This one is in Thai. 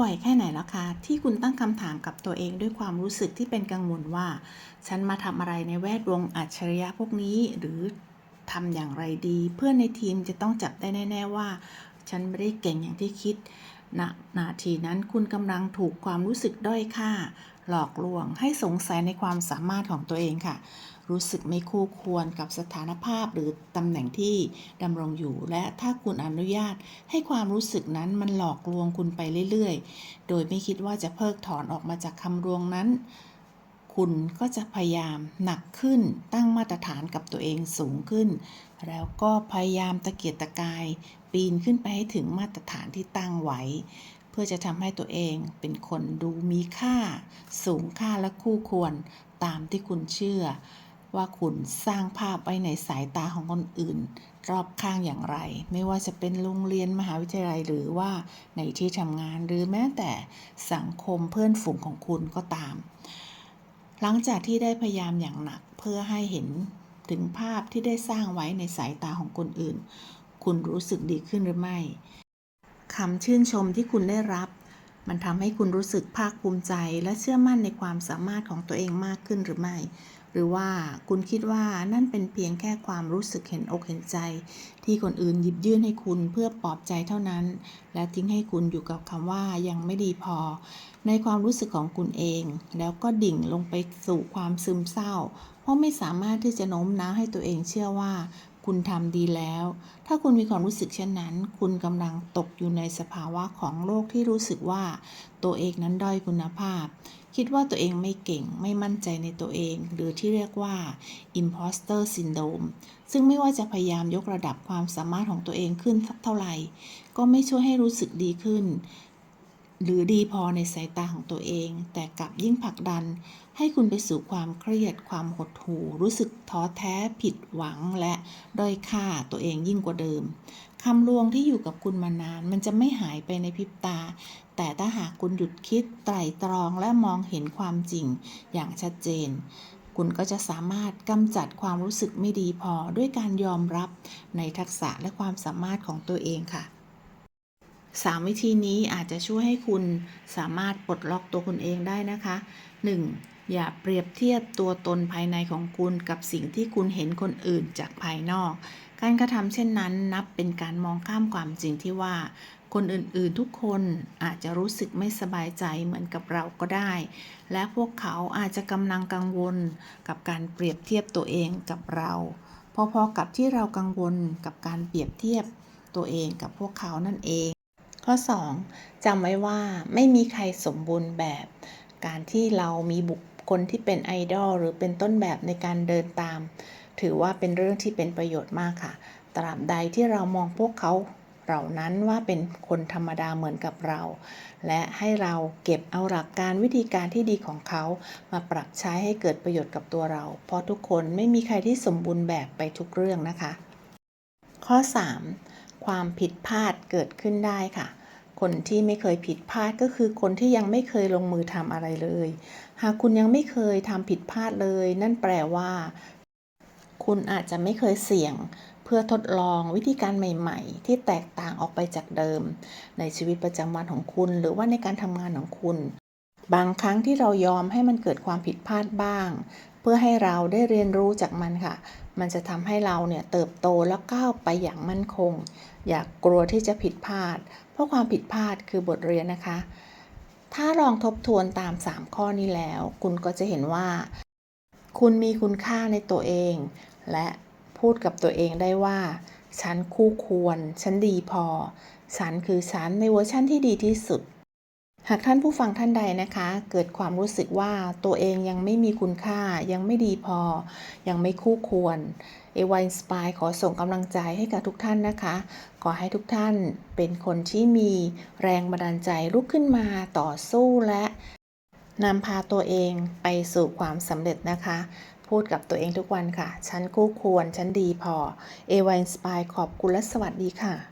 บ่อยแค่ไหนแล้วคะที่คุณตั้งคำถามกับตัวเองด้วยความรู้สึกที่เป็นกังวลว่า ฉันมาทำอะไรในแวดวงอัจฉริยะพวกนี้ หรือทำอย่างไรดี เพื่อนในทีมจะต้องจับได้แน่ ๆว่า ฉันไม่ได้เก่งอย่างที่คิด ณนาทีนั้นคุณกำลังถูกความรู้สึกด้อยค่า หลอกลวงให้สงสัยในความสามารถของตัวเองค่ะ รู้สึกไม่คู่ควรกับสถานภาพหรือตำแหน่งที่ดำรงอยู่ และถ้าคุณอนุญาตให้ความรู้สึกนั้นมันหลอกลวงคุณไปเรื่อย ๆ โดยไม่คิดว่าจะเพิกถอนออกมาจากคำรวงนั้น คุณก็จะพยายามหนักขึ้นตั้งมาตรฐานกับตัวเองสูงขึ้น แล้วก็พยายามตะเกียกตะกาย ปีนขึ้นไปให้ถึงมาตรฐานที่ตั้งไว้ เพื่อจะทำให้ตัวเองเป็นคนดูมีค่า สูงค่าและคู่ควรตามที่คุณเชื่อ ว่าคุณสร้างภาพไว้ในสายตาของคนอื่น รอบข้างอย่างไร ไม่ว่าจะเป็นโรงเรียนมหาวิทยาลัยหรือว่าในที่ทำงานหรือแม้แต่สังคมเพื่อนฝูงของคุณก็ตาม หลังจากที่ได้พยายามอย่างหนักเพื่อให้เห็นถึงภาพที่ได้สร้างไว้ในสายตาของคนอื่น คุณรู้สึกดีขึ้นหรือไม่คำชื่นชมที่คุณได้รับ มันทำให้คุณรู้สึกภาคภูมิใจและเชื่อมั่นในความสามารถของตัวเองมากขึ้นหรือไม่ หรือว่าคุณคิดว่านั่นเป็นเพียงแค่ความรู้สึกเห็นอกเห็นใจ ที่คนอื่นหยิบยื่นให้คุณเพื่อปลอบใจเท่านั้น และทิ้งให้คุณอยู่กับคำว่ายังไม่ดีพอ ในความรู้สึกของคุณเอง แล้วก็ดิ่งลงไปสู่ความซึมเศร้า เพราะไม่สามารถที่จะโน้มน้าวให้ตัวเองเชื่อว่า คุณทำดีแล้ว ถ้าคุณมีความรู้สึกเช่นนั้น คุณกำลังตกอยู่ในสภาวะของโลกที่รู้สึกว่า ตัวเองนั้นด้อยคุณภาพ คิดว่าตัวเองไม่เก่งไม่มั่นใจในตัวเอง หรือที่เรียกว่า imposter syndrome ซึ่งไม่ว่าจะพยายามยกระดับความสามารถของตัวเองขึ้นสักเท่าไหร่ ก็ไม่ช่วยให้รู้สึกดีขึ้น หรือดีพอในสายตาของตัวเอง แต่กลับยิ่งผลักดัน ให้คุณไปสู่ความเครียด ความหดหู่ รู้สึกท้อแท้ผิดหวังและด้อยค่าตัวเองยิ่งกว่าเดิมคำลวงที่อยู่กับคุณมานาน มันจะไม่หายไปในพริบตา แต่ถ้าหากคุณหยุดคิดไตร่ตรองและมองเห็นความจริงอย่างชัดเจน คุณก็จะสามารถกำจัดความรู้สึกไม่ดีพอด้วยการยอมรับในทักษะและความสามารถของตัวเองค่ะ สามวิธีนี้อาจจะช่วยให้คุณสามารถปลดล็อกตัวคุณเองได้นะคะ 1. อย่าเปรียบเทียบตัวตนภายในของคุณกับสิ่งที่คุณเห็นคนอื่นจากภายนอก การกระทำเช่นนั้นนับเป็นการมองข้ามความจริงที่ว่า คนอื่นๆทุกคนอาจจะรู้สึกไม่สบายใจเหมือนกับเราก็ได้ และพวกเขาอาจจะกำลังกังวลกับการเปรียบเทียบตัวเองกับเรา พอๆกับที่เรากังวลกับการเปรียบเทียบตัวเองกับพวกเขานั่นเอง ข้อ 2. จำไว้ว่าไม่มีใครสมบูรณ์แบบ การที่เรามีบุคคลที่เป็นไอดอลหรือเป็นต้นแบบในการเดินตาม ถือว่าเป็นเรื่องที่เป็นประโยชน์มากค่ะ ตราบใดที่เรามองพวกเขาเหล่านั้นว่าเป็นคนธรรมดาเหมือนกับเรา และให้เราเก็บเอาหลักการวิธีการที่ดีของเขามาปรับใช้ให้เกิดประโยชน์กับตัวเรา เพราะทุกคนไม่มีใครที่สมบูรณ์แบบไปทุกเรื่องนะคะ ข้อ 3. ความผิดพลาดเกิดขึ้นได้ค่ะ คนที่ไม่เคยผิดพลาดก็คือคนที่ยังไม่เคยลงมือทำอะไรเลย หากคุณยังไม่เคยทำผิดพลาดเลย นั่นแปลว่า คุณอาจจะไม่เคยเสี่ยงเพื่อทดลองวิธีการใหม่ ๆ ที่แตกต่างออกไปจากเดิม ในชีวิตประจำวันของคุณ หรือว่าในการทำงานของคุณ บางครั้งที่เรายอมให้มันเกิดความผิดพลาดบ้าง เพื่อให้เราได้เรียนรู้จากมันค่ะ มันจะทำให้เราเนี่ยเติบโตและก้าวไปอย่างมั่นคง อย่ากกลัวที่จะผิดพลาด เพราะความผิดพลาดคือบทเรียนนะคะ ถ้าลองทบทวนตาม 3 ข้อนี้แล้ว คุณก็จะเห็นว่า คุณมีคุณค่าในตัวเอง และพูดกับตัวเองได้ว่า ฉันคู่ควร ฉันดีพอ ฉันคือฉันในเวอร์ชั่นที่ดีที่สุด หากท่านผู้ฟังท่านใดนะคะ เกิดความรู้สึกว่าตัวเองยังไม่มีคุณค่า ยังไม่ดีพอ ยังไม่คู่ควรเอวายสปายขอส่งกำลังใจให้กับทุกท่านนะคะ ขอให้ทุกท่านเป็นคนที่มีแรงบันดาลใจลุกขึ้นมาต่อสู้และนำพาตัวเองไปสู่ความสำเร็จนะคะ พูดกับตัวเองทุกวันค่ะ ฉันคู่ควร ฉันดีพอเอวายสปายขอบคุณและสวัสดีค่ะ